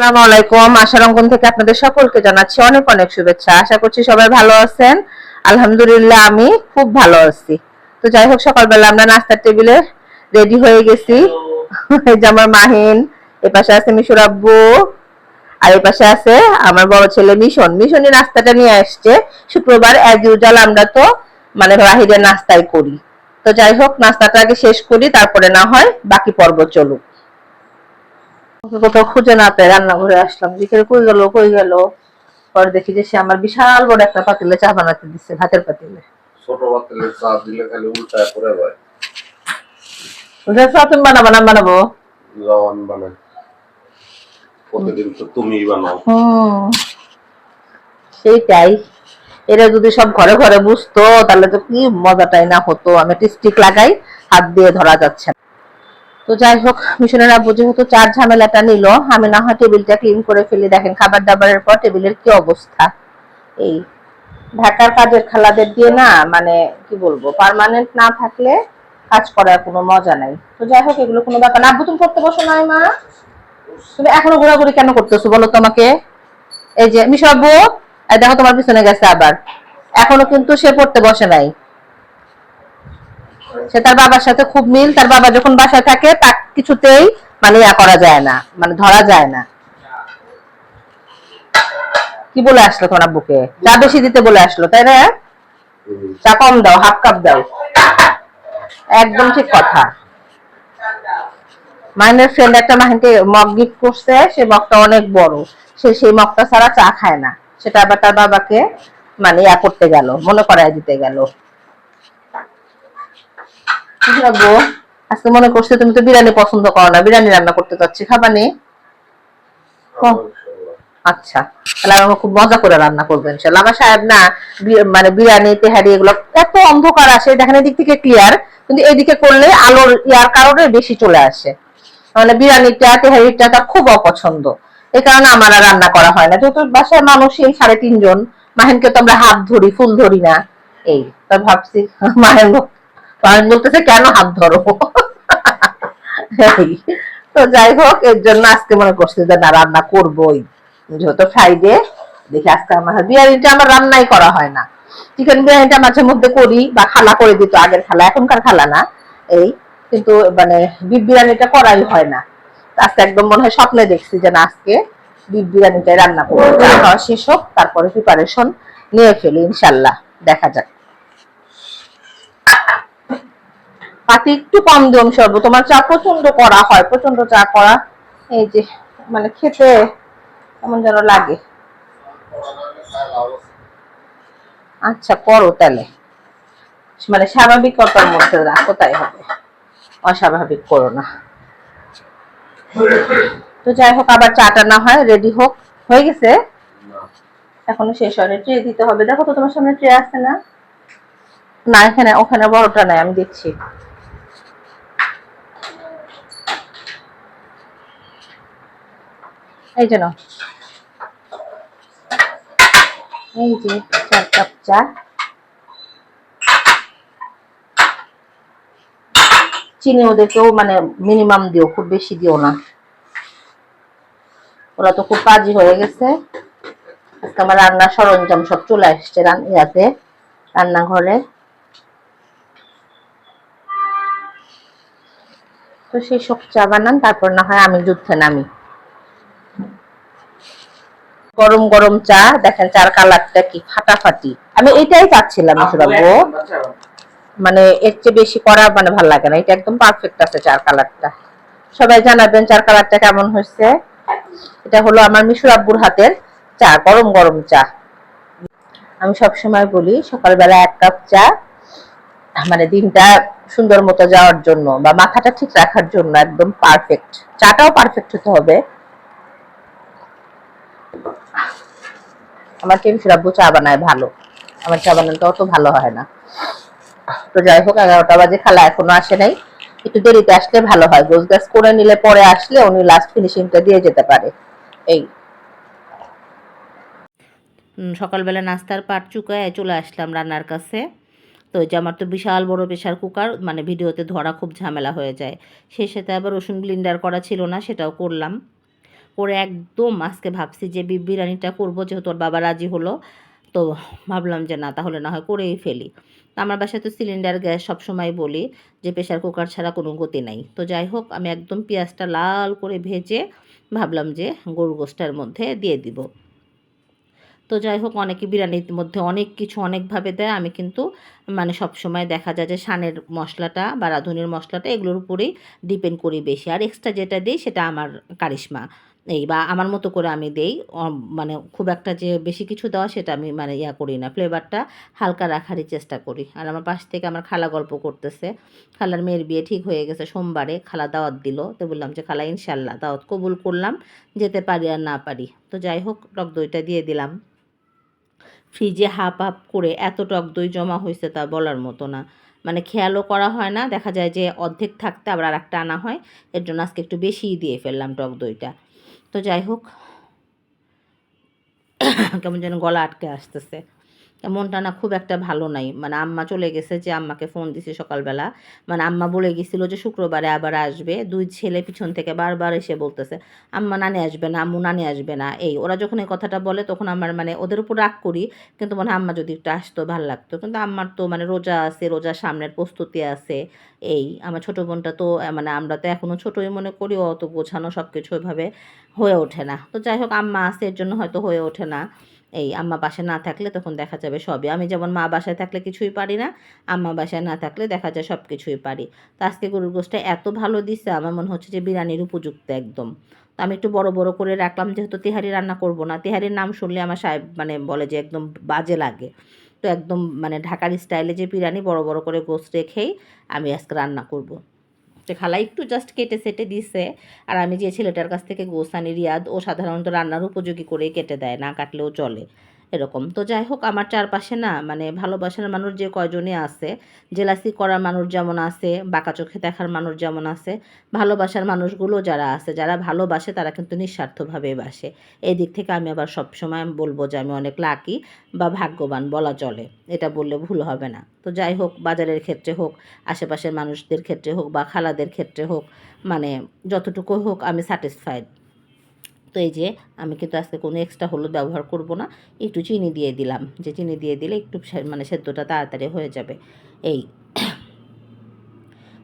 আসসালামু আলাইকুম। আশার অঙ্গন থেকে আপনাদের সকলকে জানাচ্ছি অনেক অনেক শুভেচ্ছা। আশা করছি সবাই ভালো আছেন। আলহামদুলিল্লাহ আমি খুব ভালো আছি। তো যাই হোক, সকালবেলা আমরা নাস্তার টেবিলে রেডি হয়ে গেছি। এই যে আমার মাহিন, এ পাশে আছে মিশুর আব্বু, আর এই পাশে আছে আমার বড় ছেলে মিশন। মিশনই নাস্তাটা নিয়ে আসছে। শুক্রবার অ্যাজ ইউজাল আমরা তো মানে বাহিরের নাস্তাই করি। তো যাই হোক, নাস্তাটা আগে শেষ করি, তারপরে না হয় বাকি পর্ব চলুক। ওকে কোথাও খুঁজে না পেয়ে রান্নাঘরে আসলাম। বিকেলে কই গেল কই গেল? পরে দেখি যে সে আমার বিশাল বড় একটা পাতিলে চা বানাতে দিচ্ছে ভাতের পাতিলে। ছোট বাচ্চাদের চা দিলে খালি উল্টায় পড়ে যায়। বুঝতে পারছ তুমি বানাবো না বানাবো? জওয়ান বানায়। প্রতিদিন তো তুমিই বানাও। হুম। সেইটাই। এরা যদি সব ঘরে ঘরে বুঝতো তাহলে তো কি মজাটাই না হতো। আমি স্টিক লাগাই হাত দিয়ে ধরা যাচ্ছে না। তো যাই হোক, মিশনের যেহেতু চার ঝামেলাটা নিল, আমি না হয় টেবিলটা ক্লিন করে ফেলি। দেখেন খাবার দাবারের পর টেবিলের কি অবস্থা? এই ঢাকার কাজের খালাদের দিয়ে না মানে কি বলব পার্মানেন্ট না থাকলে কাজ করার কোনো মজা নাই। তো যাই হোক, এগুলো কোনো ব্যাপার না। আব্বু, তুমি করতে বসো নাই, মা। তুমি এখনও ঘোরাঘুরি কেন করতেছো, বলো তোমাকে? এই যে মিশু আব্বু, এই দেখো তোমার পিছনে গেছে আবার। এখনও কিন্তু সে পড়তে বসে নাই। সে তার বাবার সাথে খুব মিল, তার বাবা যখন বাসায় থাকে, তা কিছুতেই মানে ইয়া করা যায় না মানে ধরা যায় না। কি বলে আসলো তোমার আব্বুকে? চা বেশি দিতে বলে আসলো, তাই না? চা কম দাও, হাফ কাপ দাও। একদম ঠিক কথা। মাইনের ফ্রেন্ড একটা মাহিনকে মগ গিফট করছে, সে মগটা অনেক বড়। সে সেই মগটা ছাড়া চা খায় না। সেটা আবার তার বাবাকে মানে ইয়া করতে গেল, মনে করায় দিতে গেল। আজকে মনে করছে তুমি তো বিরিয়ানি পছন্দ করো না, বিরিয়ানি রান্না করতে চাচ্ছি খাবানি ও। আচ্ছা তাহলে খুব মজা করে রান্না করবেন আমার সাহেব না মানে বিরিয়ানি তেহারি এগুলো এত অন্ধকার আসে, দেখেন এদিক থেকে ক্লিয়ার কিন্তু এদিকে করলে আলোর ইয়ার কারণে বেশি চলে আসে। মানে বিরিয়ানিটা তেহারিটা তার খুব অপছন্দ। এই কারণে আমার আর রান্না করা হয় না। যেহেতু বাসায় মানুষ এই সাড়ে তিনজন, মাহিনকে তো আমরা হাত ধরি ফুল ধরি না। এই তা ভাবছি মাহিন বল- মাহিন বলতেছে, কেন হাত ধরো? তো যাই হোক, এর জন্য আজকে মনে করছি যে, না, রান্না করবোই। যেহেতু ফ্রাইডে দেখি আজকে আমার বিরিয়ানিটা আমার রান্নাই করা হয় না। চিকেন বিরিয়ানিটা মাঝে মধ্যে করি বা খালা করে দিত, আগের খালা, এখনকার খালা না। এই, কিন্তু মানে বিফ বিরিয়ানিটা করাই হয় না। তো আজকে একদম মনে হয় স্বপ্নে দেখছি যে, না, আজকে বিফ বিরিয়ানিটাই রান্না করব। খাওয়া শেষ হোক, তারপরে প্রিপারেশন নিয়ে ফেলি, ইনশাল্লাহ। দেখা যাক। পাতি একটু কম দিও সর্ব। তোমার চা প্রচণ্ড করা হয় প্রচণ্ড চা করা এই যে মানে খেতে কেমন যেন লাগে। আচ্ছা করো তাহলে। মানে স্বাভাবিকতার মধ্যে রাখো তাই হবে? অস্বাভাবিক করো না। তো যাই হোক, আবার চাটা না হয়, রেডি হোক। হয়ে গেছে। এখনও শেষ হয়নি ট্রে দিতে হবে। দেখো তো তোমার সামনে ট্রে আছে না? না, এখানে, ওখানে বড়টা নাই, আমি দেখছি এই যে এই যে চার কাপ চা। চিনি ওদেরকেও মানে মিনিমাম দিও, খুব বেশি দিও না। ওরা তো খুব কাজই হয়ে গেছে। আজকে আমার রান্নার সরঞ্জাম সব চলে আসছে ইয়াতে, রান্নাঘরে। তো সেই সব চা বানান, তারপর না হয় আমি যুদ্ধে নামি। গরম গরম চা দেখেন চার কালারটা কি ফাটাফাটি। আমি এটাই চাচ্ছিলাম সুরাবো মানে এর চেয়ে বেশি করা মানে ভালো লাগে না। এটা একদম পারফেক্ট আছে চার কালারটা। সবাই জানাবেন চার কালারটা কেমন হয়েছে। এটা হলো আমার মিশুর আব্বুর হাতের চা গরম গরম চা। আমি সব সময় বলি সকালবেলা এক কাপ চা মানে দিনটা সুন্দর মতো যাওয়ার জন্য বা মাথাটা ঠিক রাখার জন্য একদম পারফেক্ট চাটাও পারফেক্ট হতে হবে। আমার টেনশন আব্বু চা বানায় ভালো। আমার চা বানানোটা অত ভালো হয় না। তো যাই হোক, এগারোটা বাজে খালা এখনও আসে নাই। একটু দেরিতে আসলে ভালো হয়। গোছ গাছ করে নিলে পরে আসলে উনি লাস্ট ফিনিশিংটা দিয়ে যেতে পারে। এই। সকালবেলা নাস্তার পাট চুকায় চলে আসলাম রান্নার কাছে। তো ওই যে আমার তো বিশাল বড় প্রেশার কুকার মানে ভিডিওতে ধরা খুব ঝামেলা হয়ে যায়। সেই সাথে আবার রসুন ব্লিন্ডার করা ছিল না, সেটাও করলাম। করে একদম আজকে ভাবছি যে বিরিয়ানিটা করব, যেহেতু ওর বাবা রাজি হলো, তো ভাবলাম যে না, তাহলে না হয় করেই ফেলি। তো আমার বাসায় তো সিলিন্ডার গ্যাস সবসময় বলি যে প্রেশার কুকার ছাড়া কোনো গতি নাই। তো যাই হোক, আমি একদম পেঁয়াজটা লাল করে ভেজে ভাবলাম যে গরু গোষ্ঠের মধ্যে দিয়ে দিব। তো যাই হোক, অনেকে বিরিয়ানির মধ্যে অনেক কিছু অনেকভাবে দেয়। আমি কিন্তু মানে সব সময় দেখা যায় যে সানের মশলাটা বা রাঁধুনির মশলাটা এগুলোর উপরেই ডিপেন্ড করি বেশি। আর এক্সট্রা যেটা দিই সেটা আমার কারিশমা। এই বা আমার মতো করে আমি দেই। মানে খুব একটা যে বেশি কিছু দেওয়া সেটা আমি মানে ইয়া করি না। ফ্লেভারটা হালকা রাখারই চেষ্টা করি। আর আমার পাশ থেকে আমার খালা গল্প করতেছে। খালার মেয়ের বিয়ে ঠিক হয়ে গেছে সোমবারে। খালা দাওয়াত দিল। তো বললাম যে, খালা ইনশাল্লাহ দাওয়াত কবুল করলাম। যেতে পারি আর না পারি। তো যাই হোক, টক দইটা দিয়ে দিলাম। ফ্রিজে হাফ হাফ করে এত টক দই জমা হয়েছে তা বলার মতো না। মানে খেয়ালও করা হয় না। দেখা যায় যে অর্ধেক থাকতে আবার আর একটা আনা হয়। এর জন্য আজকে একটু বেশিই দিয়ে ফেললাম টক দইটা। তো যাই হোক কেমন যেন গলা আটকে আসতেছে। মনটা না খুব একটা ভালো নাই। মানে আম্মা চলে গেছে যে আম্মাকে ফোন দিছি সকালবেলা। মানে আম্মা বলে গেছিল যে শুক্রবারে আবার আসবে। দুই ছেলে পিছন থেকে বারবার এসে বলতেছে, আম্মা নানি আসবে না, আম্মু নানি আসবে না। এই ওরা যখন এই কথাটা বলে তখন আমার মানে ওদের উপর রাগ করি, কিন্তু মানে আম্মা যদি একটু আসতো ভালো লাগতো। কিন্তু আম্মার তো মানে রোজা আছে, রোজার সামনের প্রস্তুতি আছে। এই আমার ছোটো বোনটা তো মানে আমরা তো এখনও ছোটোই মনে করি, অত গোছানো সব কিছু ওইভাবে হয়ে ওঠে না। তো যাই হোক, আম্মা আছে, এর জন্য হয়তো হয়ে ওঠে না। এই আম্মা বাসায় না থাকলে তখন দেখা যাবে সবই। আমি যেমন মা বাসায় থাকলে কিছুই পারি না, আম্মা বাসায় না থাকলে দেখা যায় সব কিছুই পারি। তো আজকে গরুর গোষ্ঠটা এত ভালো দিছে, আমার মনে হচ্ছে যে বিরিয়ানির উপযুক্ত একদম। তো আমি একটু বড় বড় করে রাখলাম, যেহেতু তেহারি রান্না করব না। তেহারির নাম শুনলে আমার সাহেব মানে বলে যে একদম বাজে লাগে। তো একদম মানে ঢাকার স্টাইলে যে বিরিয়ানি বড় বড় করে গোস্ত রেখেই আমি আজকে রান্না করব। তো খালা। একটু জাস্ট কেটে সেটে দিছে। আর আমি যে ছেলেটার কাছ থেকে গোসানি রিয়াদ, ও সাধারণত রান্নার উপযোগী করে কেটে দেয়, না কাটলেও চলে। এরকম। তো যাই হোক, আমার চারপাশে না মানে ভালোবাসার মানুষ যে কয়জনই আছে, জেলাসি করার মানুষ যেমন আছে, বাঁকা চোখে দেখার মানুষ যেমন আছে, ভালোবাসার মানুষগুলো যারা আছে, যারা ভালোবাসে তারা কিন্তু নিঃস্বার্থভাবে বাসে। এই দিক থেকে আমি আবার সবসময় বলব যে আমি অনেক লাকি বা ভাগ্যবান বলা চলে। এটা বললে ভুল হবে না। তো যাই হোক, বাজারের ক্ষেত্রে হোক, আশেপাশের মানুষদের ক্ষেত্রে হোক বা খালাদের ক্ষেত্রে হোক মানে যতটুকু হোক আমি স্যাটিসফাইড তো এই যে আমি কিন্তু আজকে কোনো এক্সট্রা হলুদ ব্যবহার করব না, একটু চিনি দিয়ে দিলাম। যে চিনি দিয়ে দিলে একটু মানে সেদ্ধটা তাড়াতাড়ি হয়ে যাবে। এই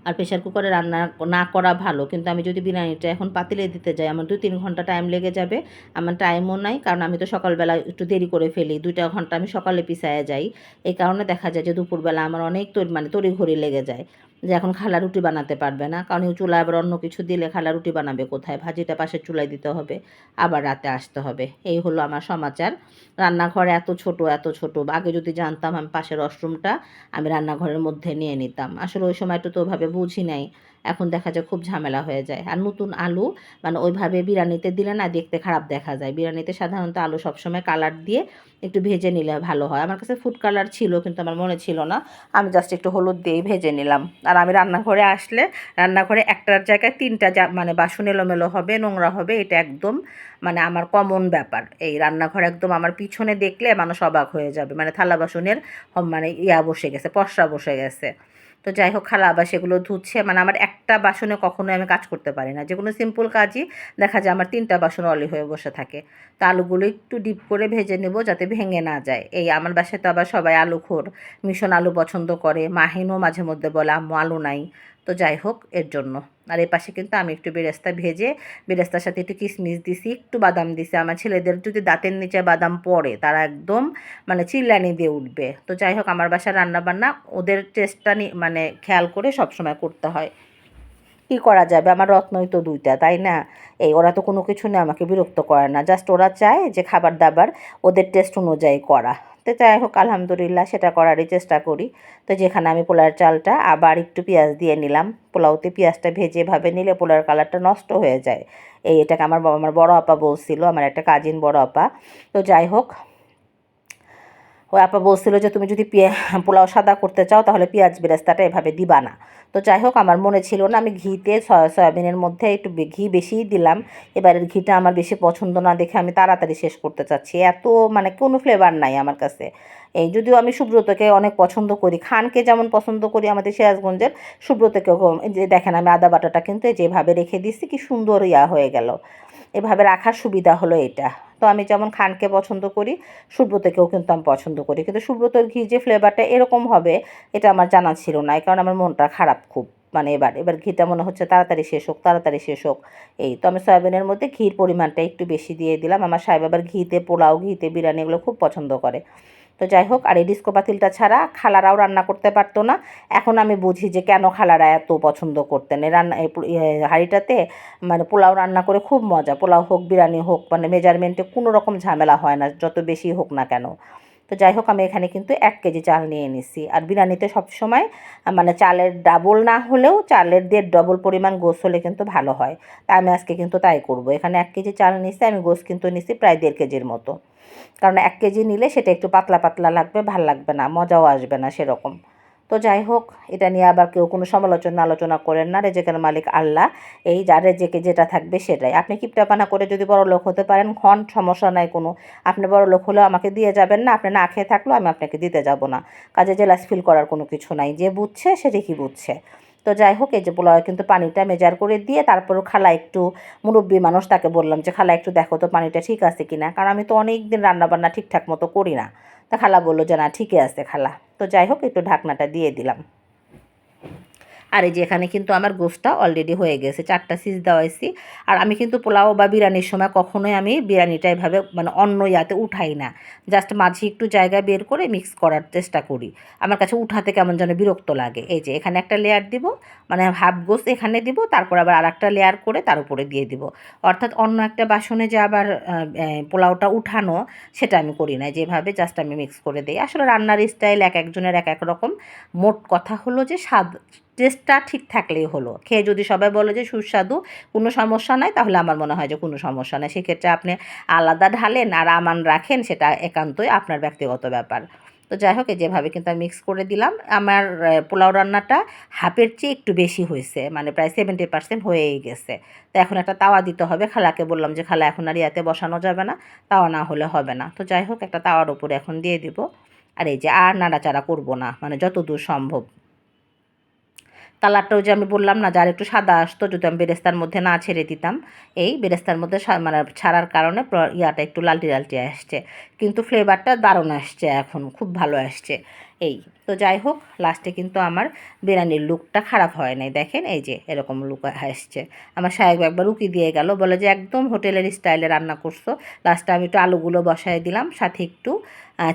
আর প্রেশার কুকারে রান্না না করা ভালো, কিন্তু আমি যদি বিরিয়ানিটা এখন পাতিলে দিতে যাই, আমার দু তিন ঘণ্টা টাইম লেগে যাবে। আমার টাইমও নাই, কারণ আমি তো সকালবেলা একটু দেরি করে ফেলি, দুইটা ঘণ্টা আমি সকালে পিছায় যাই। এই কারণে দেখা যায় যে দুপুরবেলা আমার অনেক মানে তড়িঘড়ি লেগে যায়। যে এখন খালা রুটি বানাতে পারবে না। কারণ চুলা আবার অন্য কিছু দিলে খালা রুটি বানাবে কোথায়? ভাজিটা পাশে চুলায় দিতে হবে, আবার রাতে আসতে হবে। এই হলো আমার সমাচার। রান্নাঘর এত ছোট এত ছোট। আগে যদি জানতাম আমি পাশের ওয়াশরুমটা আমি রান্নাঘরের মধ্যে নিয়ে নিতাম। আসলে ওই সময়টা তো ওভাবে বুঝি নাই। এখন দেখা যায় খুব ঝামেলা হয়ে যায়। আর নতুন আলু মানে ওইভাবে বিরিয়ানিতে দিলে না দেখতে খারাপ দেখা যায়। বিরিয়ানিতে সাধারণত আলু সবসময় কালার দিয়ে একটু ভেজে নিলে ভালো হয়। আমার কাছে ফুড কালার ছিল কিন্তু আমার মনে ছিল না। আমি জাস্ট একটু হলুদ দিয়েই ভেজে নিলাম। আর আমি রান্নাঘরে আসলে রান্নাঘরে একটার জায়গায় তিনটা মানে বাসন এলোমেলো হবে, নোংরা হবে, এটা একদম মানে আমার কমন ব্যাপার। এই রান্নাঘর একদম আমার পিছনে দেখলে মানুষ অবাক হয়ে যাবে। মানে থালা বাসনের মানে ইয়া বসে গেছে পশরা বসে গেছে। তো যাই হোক খালা, আবার সেগুলো ধুচ্ছে। মানে আমার একটা বাসনে কখনো আমি কাজ করতে পারি না। যে কোনো সিম্পল কাজই দেখা যায় আমার তিনটা বাসন অলি হয়ে বসে থাকে। তো আলুগুলো একটু ডিপ করে ভেজে নেব যাতে ভেঙে না যায়। এই আমার বাসায় তো আবার সবাই আলু খোর মিশন আলু পছন্দ করে। মাহিনও মাঝে মধ্যে বলে আমু আলু নাই। তো যাই হোক, এর জন্য। আর এই পাশে কিন্তু আমি একটু বেরেস্তা ভেজে, বেরেস্তার সাথে একটু কিশমিশ দিছি, একটু বাদাম দিছি। আমার ছেলেদের যদি দাঁতের নিচে বাদাম পড়ে, তারা একদম মানে চিল্লানি দিয়ে উঠবে। তো যাই হোক, আমার বাসার রান্নাবান্না, ওদের টেস্টটা মানে খেয়াল করে সবসময় করতে হয়। কী করা যাবে? আমার রত্নই তো দুইটা, তাই না? এই, ওরা তো কোনো কিছু নিয়ে আমাকে বিরক্ত করে না। জাস্ট ওরা চায় যে খাবার দাবার ওদের টেস্ট অনুযায়ী করা। তো যাই হোক, আলহামদুলিল্লাহ সেটা করারই চেষ্টা করি। তো যেখানে আমি পোলার চালটা আবার একটু পেঁয়াজ দিয়ে নিলাম। পোলাওতে পেঁয়াজটা ভেজে ভাবে নিলে পোলার কালারটা নষ্ট হয়ে যায়। এই এটাকে আমার আমার বড় আপা বলছিল, আমার একটা কাজিন বড় আপা। তো যাই হোক ওই আপা বলছিল যে, তুমি যদি পোলাও সাদা করতে চাও, তাহলে পেঁয়াজ বেরেস্তাটা এভাবে দিবা না। তো যাই হোক, আমার মনে ছিল না, আমি ঘিতে সয়া, সয়াবিনের মধ্যে একটু ঘি বেশিই দিলাম। এবারের ঘিটা আমার বেশি পছন্দ না দেখে আমি তাড়াতাড়ি শেষ করতে চাচ্ছি। এত মানে কোনো ফ্লেভার নাই আমার কাছে। এই যদিও আমি সুব্রতকে অনেক পছন্দ করি, খানকে যেমন পছন্দ করি আমাদের সিরাজগঞ্জের, সুব্রতকেও যে দেখেন আমি আদা বাটাটা কিন্তু যেভাবে রেখে দিচ্ছি কি সুন্দর ইয়া হয়ে গেল। এভাবে রাখার সুবিধা হলো এটা। তো আমি যেমন খানকে পছন্দ করি, সুব্রতকেও কিন্তু আমি পছন্দ করি। কিন্তু সুব্রতর ঘি যে ফ্লেভারটা এরকম হবে, এটা আমার জানা ছিল না কারণে আমার মনটা খারাপ খুব। মানে এবার এবার ঘিটা মনে হচ্ছে তাড়াতাড়ি শেষ হোক, তাড়াতাড়ি শেষ হোক। এই তো আমি সয়াবিনের মধ্যে ঘির পরিমাণটা একটু বেশি দিয়ে দিলাম। আমার সাহেব আবার ঘিতে পোলাও, ঘিতে বিরিয়ানি এগুলো খুব পছন্দ করে। তো যাই হোক, আর এই ডিস্কো পাতিলটা ছাড়া খালারাও রান্না করতে পারতো না। এখন আমি বুঝি যে কেন খালারা এত পছন্দ করতেন। এই রান্না হাঁড়িটাতে মানে পোলাও রান্না করে খুব মজা। পোলাও হোক, বিরিয়ানি হোক মানে মেজারমেন্টে কোনো রকম ঝামেলা হয় না, যত বেশি হোক না কেন। তো যাই হোক, আমি এখানে কিন্তু এক কেজি চাল নিয়ে নিছি। আর বিরিয়ানিতে সবসময় মানে চালের ডাবল না হলেও চালের দেড় ডবল পরিমাণ গোস হলে কিন্তু ভালো হয়। তাই আমি আজকে কিন্তু তাই করব। এখানে এক কেজি চাল নিছি, আমি গোস কিন্তু নিছি প্রায় দেড় কেজির মতো। কারণ এক কেজি নিলে সেটা একটু পাতলা পাতলা লাগবে, ভালো লাগবে না, মজাও আসবে না সেরকম। তো যাই হোক, এটা নিয়ে আবার কেউ কোনো সমালোচনা আলোচনা করেন না, রেজেকের মালিক আল্লাহ, এই যার রেজেকে যেটা থাকবে সেটাই। আপনি কিপটাপানা করে যদি বড় লোক হতে পারেন, খন সমস্যা নাই কোনো, আপনি বড় লোক হলেও আমাকে দিয়ে যাবেন না, আপনি না খেয়ে থাকলেও আমি আপনাকে দিতে যাব না। কাজে জেলাস ফিল করার কোনো কিছু নাই, যে বুঝছে সেটি কি বুঝছে। তো যাই হোক এই যে পোলাও কিন্তু পানিটা মেজার করে দিয়ে তারপরও খালা একটু মুরব্বী মানুষ তাকে বললাম যে, খালা, একটু দেখো তো পানিটা ঠিক আছে কিনা? কারণ আমি তো অনেক দিন রান্নাবান্না ঠিকঠাক মতো করি না। তা খালা বলল যে, না, ঠিকই আছে খালা। তো যাই হোক একটু ঢাকনাটা দিয়ে দিলাম। আর এই যে এখানে কিন্তু আমার গোসটা অলরেডি হয়ে গেছে, চারটা সিজ দেওয়া দেওয়াইছি। আর আমি কিন্তু পোলাও বা বিরিয়ানির সময় কখনোই আমি বিরিয়ানিটা এভাবে মানে অন্য ইয়াতে উঠাই না। জাস্ট মাঝে একটু জায়গা বের করে মিক্স করার চেষ্টা করি। আমার কাছে উঠাতে কেমন যেন বিরক্ত লাগে। এই যে এখানে একটা লেয়ার দিব মানে হাফ গোস এখানে দিব, তারপর আবার আর একটা লেয়ার করে তার উপরে দিয়ে দিব। অর্থাৎ অন্য একটা বাসনে যে আবার পোলাওটা উঠানো, সেটা আমি করি না। যেভাবে জাস্ট আমি মিক্স করে দিই। আসলে রান্নার স্টাইল এক একজনের এক এক রকম। মোট কথা হলো যে স্বাদ টেস্টটা ঠিক থাকলেই হলো। খেয়ে যদি সবাই বলে যে সুস্বাদু, কোনো সমস্যা নাই, তাহলে আমার মনে হয় যে কোনো সমস্যা নাই। সেক্ষেত্রে আপনি আলাদা ঢালেন আর আমান রাখেন, সেটা একান্তই আপনার ব্যক্তিগত ব্যাপার। তো যাই হোক যেভাবে কিন্তু আমি মিক্স করে দিলাম। আমার পোলাও রান্নাটা হাফের চেয়ে একটু বেশি হয়েছে মানে প্রায় সেভেন্টি পার্সেন্ট হয়েই গেছে। তো এখন একটা তাওয়া দিতে হবে। খালাকে বললাম যে, খালা, এখন আর ইয়াতে বসানো যাবে না, তাওয়া না হলে হবে না। তো যাই হোক, একটা তাওয়ার উপরে এখন দিয়ে দিব। আর এই যে আর নাড়াচাড়া করব না মানে যতদূর সম্ভব। কালারটাও যে আমি বললাম না যার একটু সাদা আসতো, যদি আমি বেরেস্তার মধ্যে না ছেড়ে দিতাম, এই বেরেস্তার মধ্যে মানে ছাড়ার কারণে ইয়াটা একটু লালটি লালটি আসছে। কিন্তু ফ্লেভারটা দারুণ আসছে এখন, খুব ভালো আসছে। এই, তো যাই হোক, লাস্টে কিন্তু আমার বিরিয়ানির লুকটা খারাপ হয় নাই। দেখেন, এই যে এরকম লুক আসছে। আমার সাহেব একবার উকি দিয়ে গেল, বলে যে একদম হোটেলের স্টাইলে রান্না করছ। লাস্টে আমি একটু আলুগুলো বসায় দিলাম, সাথে একটু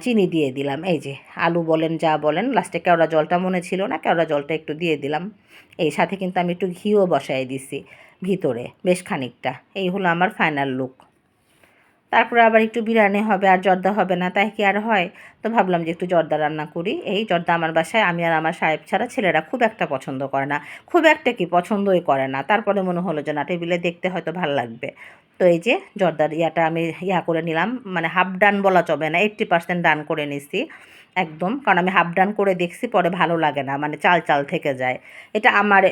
চিনি দিয়ে দিলাম। এই যে, আলু বলেন, যা বলেন লাস্টে কেওড়া জলটা মনে ছিল না, কেওড়া জলটা একটু দিয়ে দিলাম। এই সাথে কিন্তু আমি একটু ঘিও বসাই দিছি ভিতরে, বেশ খানিকটা। এই হলো আমার ফাইনাল লুক তারপরে আবার একটু বিরিয়ানি হবে আর জর্দা হবে না, তাই কি আর হয়? তো ভাবলাম যে একটু জর্দা রান্না করি। এই জর্দা আমার বাসায়, আমি আর আমার সাহেব ছাড়া ছেলেরা খুব একটা পছন্দ করে না। খুব একটা কি পছন্দই করে না। তারপরে মনে হলো যে না, টেবিলে দেখতে হয়তো ভালো লাগবে। তো এই যে জর্দার ইয়াটা আমি ইয়া করে নিলাম। মানে হাফ ডান বলা চবে না এইট্টি পার্সেন্ট ডান করে নিছি। একদম, কারণ আমি হাফ ডান করে দেখছি, পরে ভালো লাগে না মানে চাল চাল থেকে যায়। এটা আমার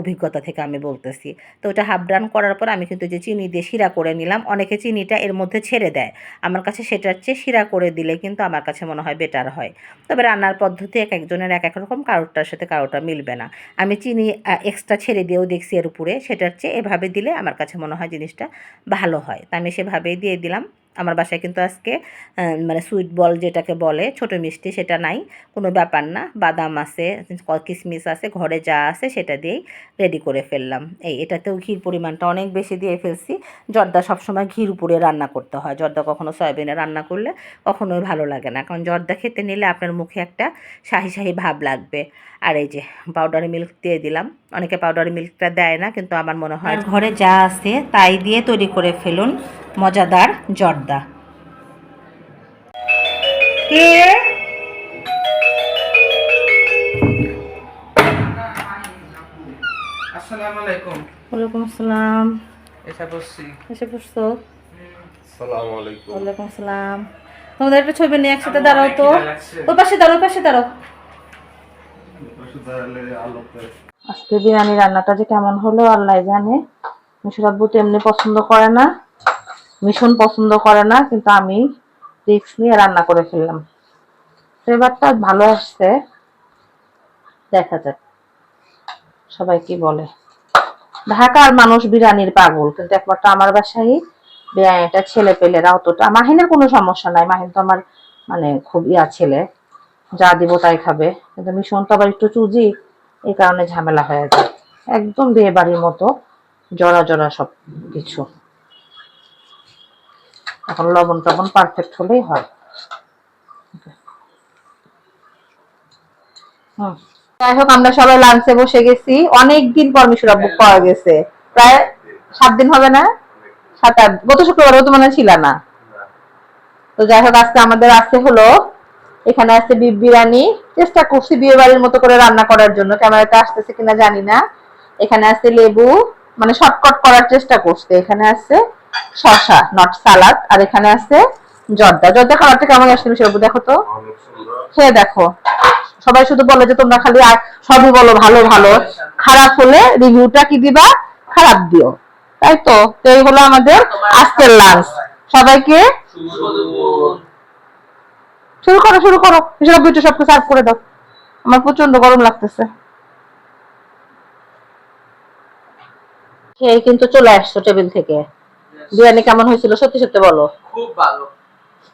অভিজ্ঞতা থেকে আমি বলতেছি। তো ওটা হাফ ডান করার পর আমি কিন্তু যে চিনি দিয়ে শিরা করে নিলাম। অনেকে চিনিটা এর মধ্যে ছেড়ে দেয়। আমার কাছে সেটার চেয়ে শিরা করে দিলে কিন্তু আমার কাছে মনে হয় বেটার হয়। তবে রান্নার পদ্ধতি এক একজনের এক এক রকম, কারোরটার সাথে কারোরটা মিলবে না। আমি চিনি এক্সট্রা ছেড়ে দিয়েও দেখছি এর উপরে, সেটার চেয়ে এভাবে দিলে আমার কাছে মনে হয় জিনিসটা ভালো হয়। তা আমি সেভাবেই দিয়ে দিলাম। আমার বাসায় কিন্তু আজকে মানে সুইট বল যেটাকে বলে ছোট মিষ্টি সেটা নাই কোনো ব্যাপার না। বাদাম আছে কিশমিশ আছে ঘরে যা আছে সেটা দিয়েই রেডি করে ফেললাম। এই এটাতেও ঘির পরিমাণটা অনেক বেশি দিয়ে ফেলছি। জর্দা সবসময় ঘির উপরে রান্না করতে হয়। জর্দা কখনো সয়াবিনে রান্না করলে কখনোই ভালো লাগে না। কারণ জর্দা খেতে নিলে আপনার মুখে একটা শাহি শাহি ভাব লাগবে। আর এই যে পাউডারি মিল্ক দিয়ে দিলাম। অনেকে পাউডারি মিল্কটা দেয় না কিন্তু আমার মনে হয়। ঘরে যা আছে তাই দিয়ে তৈরি করে ফেলুন। মজাদার জর্দা। কে? আসসালামু আলাইকুম। ওয়ালাইকুম আসসালাম। এসে বসছি এসে পড়ছো? সালাম আলাইকুম। ওয়ালাইকুম আসসালাম। তোমাদের একটা ছবি নিয়ে একসাথে দাঁড়াও তো। ওই পাশে দাঁড়াও ওই পাশে দাঁড়াও। আজকে বিরিয়ানি রান্নাটা যে কেমন হলো আল্লাহ জানে। মিশর আব্বু তো এমনি পছন্দ করে না। মিশন পছন্দ করে না, কিন্তু আমি রিক্স নিয়ে রান্না করে ফেললাম। ফ্লেভারটা ভালো আসছে, দেখা যাক। সবাই কি বলে? ঢাকার মানুষ বিরিয়ানির পাগল, কিন্তু একমাত্র আমার বাসায় বিরিয়ানিটা ছেলে পেলেরা অতটা মাহিনের কোনো সমস্যা নাই, মাহিন তো আমার মানে খুব ইয়া ছেলে, যা দিব তাই খাবে। কিন্তু মিশন তো আবার একটু চুজি, এই কারণে ঝামেলা হয়ে যায়। একদম বিয়ে বাড়ির মতো, জড়া জড়া সব কিছু এখন লবণ টবণ পারফেক্ট হলেই হয়। যাই হোক, আমরা সবাই লাঞ্চে বসে গেছি। অনেক দিন পর মিশুরা বুক পাওয়া গেছে। প্রায় সাত দিন হবে না? সাত আট গত শুক্রবারও তো মনে ছিল না। তো যাই হোক, আজকে আমাদের আছে হলো, এখানে আছে বিফ বিরিয়ানি। চেষ্টা করছি বিয়ে বাড়ির মতো করে রান্না করার জন্য। ক্যামেরাতে আসতেছে কিনা জানি না। এখানে আছে লেবু। মানে শর্টকাট করার চেষ্টা করছে। এখানে আছে শসা নট সালাদ আর এখানে আছে জর্দা। জর্দা খাবারটা কেমন আসছে মিশুরা দেখো তো? খেয়ে দেখো, সবাই শুধু বলে যে তোমরা খালি আর সবই বলো ভালো ভালো। খারাপ হলে রিভিউটা কি দিবা? খারাপ দিও। তাই তো? এই হলো আমাদের আজকের লাঞ্চ সবাইকে শুরু করো শুরু করো। এসব দুটো সবকে সার্ভ করে দাও। আমার প্রচণ্ড গরম লাগতেছে। খেয়ে কিন্তু চলে আসছো টেবিল থেকে। বিরিয়ানি কেমন হয়েছিল? সত্যি সত্যি বলো। খুব ভালো।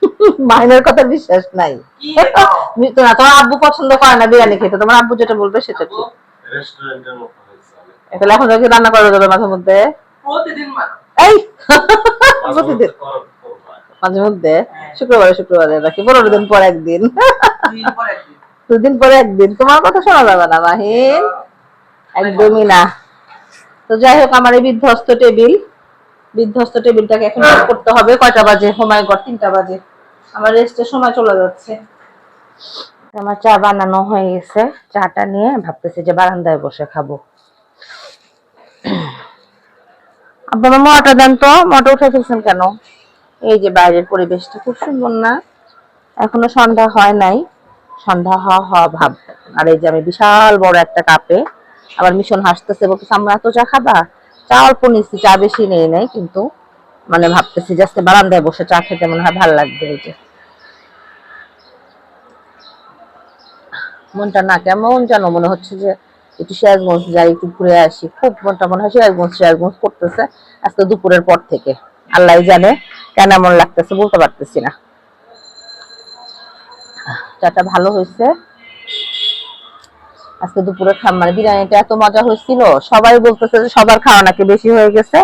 মাহিনের কথা বিশ্বাস নাই। কি না তোমার আব্বু পছন্দ করে না বিরিয়ানি খেতে। তোমার আব্বু যেটা বলবে সেটা ঠিক। রেস্টুরেন্টের মতো হয়েছে অনেক। তাহলে এখন কি রান্না করে দেবে মাঝে মধ্যে। প্রতিদিন এই! প্রতিদিন। মাঝে মধ্যে। শুক্রবারে শুক্রবারে নাকি পনেরো দিন পর একদিন। দিন পর একদিন। দুদিন পরে একদিন। তোমার কথা শোনা যাবে না মাহিন। একদমই না। তো যাই হোক আমার এই বিধ্বস্ত টেবিল। বিধ্বস্ত টেবিলটাকে এখন করতে হবে। কয়টা বাজে? সময় গড় তিনটা বাজে। আমার রেস্টের সময় চলে যাচ্ছে। আমার চা বানানো হয়ে গেছে। চাটা নিয়ে ভাবতেছি যে বারান্দায় বসে খাব। আপনারা মোটা দেন তো। মোটা উঠে ফেলছেন কেন? এই যে বাইরের পরিবেশটা খুব সুন্দর না? এখনও সন্ধ্যা হয় নাই। সন্ধ্যা হওয়া হওয়া ভাব। আর এই যে আমি বিশাল বড় একটা কাপে আবার মিশন হাসতেছে, বলতেছে আমরা তো চা খাবা? চা অল্প নিচ্ছি চা বেশি নেই, নাই কিন্তু মানে ভাবতেছি আজকে বারান্দায় বসে চা খেতে মনে হয় ভালো লাগবে এই যে। মনটা না কেমন যেন মনে হচ্ছে যে একটু সিরাজগঞ্জ যাই, একটু ঘুরে আসি। খুব মনটা মনে হয় সিরাজগঞ্জ সিরাজগঞ্জ করতেছে আজকে দুপুরের পর থেকে। আল্লাহ জানে কেন এমন লাগতেছে, বলতে পারতেছি না। চাটা ভালো হয়েছে। আজকে দুপুরে মানে বিরিয়ানিটা এত মজা হয়েছিল, সবাই বলতেছে যে সবার খাওয়া নাকি বেশি হয়ে গেছে,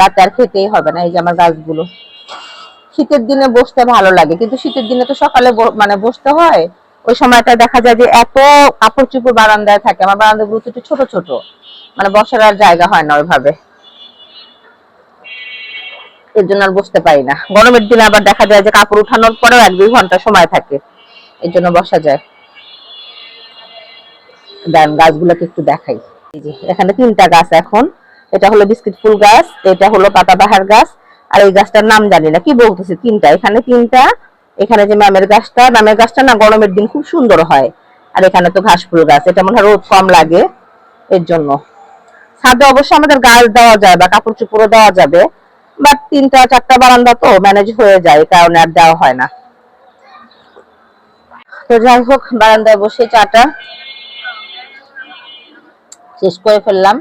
রাতে আর খেতেই হবে না, এই যে আমার গাছগুলো। শীতের দিনে বসতে ভালো লাগে, কিন্তু শীতের দিনে তো সকালে মানে বসতে হয়, ওই সময়টা দেখা যায় যে এত কাপড় চুপড় বারান্দায় থাকে, আমার বারান্দাগুলো তো একটু ছোট ছোট মানে বসার আর জায়গা হয় না ওইভাবে। এর জন্য আর বসতে পারি না। গরমের দিনে আবার দেখা যায় যে কাপড় উঠানোর পরেও এক দুই ঘণ্টা সময় থাকে, এর জন্য বসা যায়। দেন গাছগুলোকে একটু দেখাই। যে, এখানে তিনটা গাছ এখন। এটা হলো বিস্কিট ফুল গাছ, এটা হলো পাতাবাহার গাছ, আর এই গাছটার নাম জানি না, কি বলতেছে? তিনটা, এখানে তিনটা, এখানে যে ম্যামের গাছটা ম্যামের গাছটা না গরমের দিন খুব সুন্দর হয়, আর এখানে তো ঘাস ফুল গাছ, এটা মনে হয় রোদ কম লাগে এর জন্য। ছাদে অবশ্য আমাদের গাছ দেওয়া যায় বা কাপড় চুপড়ও দেওয়া যাবে, বাট তিনটা, চারটা বারান্দা তো ম্যানেজ হয়ে যায় কারণে আর দেওয়া হয় না। তো যাই হোক, বারান্দায় বসে চাটা শেষ করে ফেললাম।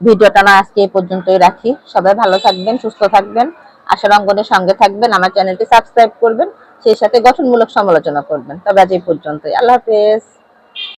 ভিডিওটা না আজকে এই পর্যন্তই রাখি। সবাই ভালো থাকবেন, সুস্থ থাকবেন। আশার অঙ্গনের সঙ্গে থাকবেন, আমার চ্যানেলটি সাবস্ক্রাইব করবেন, সেই সাথে গঠনমূলক সমালোচনা করবেন। তবে আজ এই পর্যন্তই। আল্লাহ হাফেজ।